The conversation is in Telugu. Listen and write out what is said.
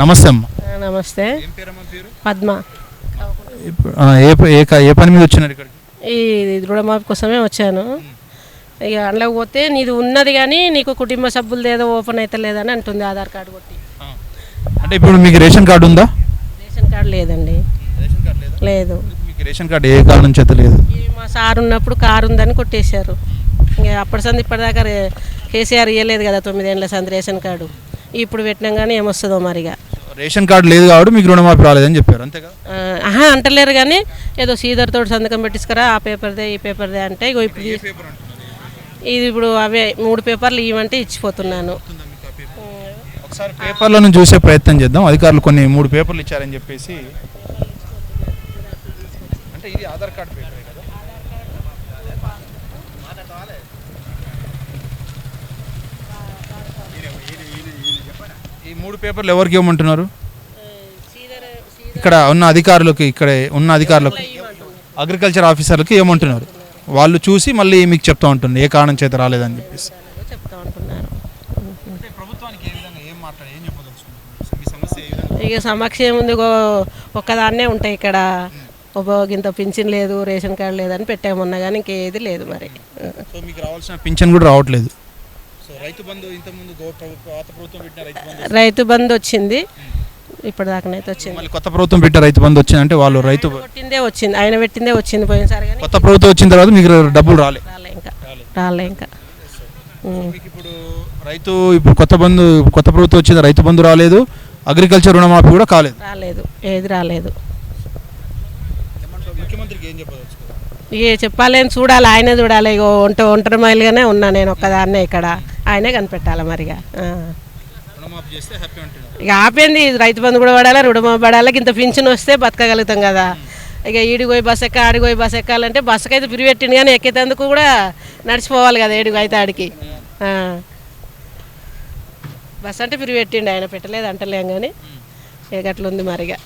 నమస్తే అమ్మ. నమస్తే. పద్మ. ఏ ఏ పని మీద వచ్చినారు ఇక్కడికి? ఈ రుణమాఫీ కోసమే వచ్చాను. ఇక అందులోకి పోతే నీది ఉన్నది కానీ నీకు కుటుంబ సభ్యులది ఏదో ఓపెన్ అయితే లేదని అంటుంది ఆధార్ కార్డు కొట్టి. అంటే ఇప్పుడు మీకు రేషన్ కార్డు ఉందా? రేషన్ కార్డు లేదండి. లేదు? మీకు రేషన్ కార్డు ఏ కారణం చేత లేదు? ఈ మా సార్ ఉన్నప్పుడు కారు ఉందని కొట్టేశారు. ఇక అప్పటి సంది ఇప్పటిదాకా కేసీఆర్ ఇవ్వలేదు కదా తొమ్మిదేళ్ళ సంది రేషన్ కార్డు. ఇప్పుడు పెట్టినాం కానీ ఏమొస్తుందో మరిగా. రేషన్ కార్డు లేదు కాబట్టి మీకు రుణమాఫీ రాలేదని చెప్పారు అంతే కదా? ఆహా అంటలేరు కానీ ఏదో సీదర్ తోటి సంతకం పెట్టించుకరా ఆ పేపర్దే ఈ పేపర్దే అంటే ఇగో ఇప్పుడు ఇది ఇప్పుడు అవే మూడు పేపర్లు ఇవ్వమంటే ఇచ్చిపోతున్నాను. ఒకసారి పేపర్లను చూసే ప్రయత్నం చేద్దాం. అధికారులు కొన్ని మూడు పేపర్లు ఇచ్చారని చెప్పేసి. అంటే ఇది ఆధార్ కార్డు పేపర్ కదా ఈ మూడు పేపర్లు ఎవరికి ఇవ్వమంటున్నారు? ఇక్కడ ఉన్న అధికారులకి ఇక్కడ ఉన్న అధికారులకు అగ్రికల్చర్ ఆఫీసర్లకి ఏమంటున్నారు వాళ్ళు చూసి మళ్ళీ మీకు చెప్తా ఉంటుంది ఏ కారణం చేత రాలేదని చెప్పేసి. చెప్తా ఉంటున్నారు. ఇక సమక్ష ఏముంది ఒక్కదాన్నే ఉంటాయి ఇక్కడ. ఇంత పింఛన్ లేదు రేషన్ కార్డు లేదని పెట్టామన్నా కానీ ఇంకేది లేదు మరి. మీకు రావాల్సిన పింఛన్ కూడా రావట్లేదు. రైతు బంధు ఇంతకుముందు ప్రభుత్వ పాత ప్రభుత్వం పెట్టిన రైతు బంధు రైతు బంధు వచ్చింది. ఇప్పటిదాకానైతే వచ్చింది. మళ్ళీ కొత్త ప్రభుత్వం పెట్టిన రైతు బంధు వచ్చిందంటే వాళ్ళు రైతు పెట్టిందే వచ్చింది. ఆయన పెట్టిందే వచ్చింది పోయినసారి కానీ కొత్త ప్రభుత్వం వచ్చిన తర్వాత మీకు డబ్బులు రాలే. రాలే ఇంకా. రాలే. ఇంకా. ఇప్పుడు రైతు ఇప్పుడు కొత్త బంధు కొత్త ప్రభుత్వం వచ్చింది రైతు బంధు రాలేదు. అగ్రికల్చర్ రుణమాఫీ కూడా కాలేదు. రాలేదు. ఏది రాలేదు. ముఖ్యమంత్రికి ఏం చెప్పదలుచుకోవాలి ఇక చెప్పాలి అని చూడాలి. ఆయనే చూడాలి. ఇగో ఒంట ఒంటరి మైలుగానే ఉన్నా నేను ఒక్కదాన్నే ఇక్కడ. ఆయనే కనిపెట్టాలి మరిగా? ఇక ఆపింది రైతు బంధు కూడా పడాలి రుణమాఫీ పడాలి ఇంత పింఛన్ వస్తే బతకగలుగుతాం కదా. ఇక ఈడికి పోయి బస్ ఎక్క ఆడికి పోయి బస్ ఎక్కాలంటే బస్సుకి అయితే పిరి పెట్టింది కానీ ఎక్కేందుకు కూడా నడిచిపోవాలి కదా ఏడికి అయితే ఆడికి. బస్ అంటే పిరి పెట్టిండు ఆయన పెట్టలేదు అంటలేం కానీ ఇక అట్లుంది మరిగా.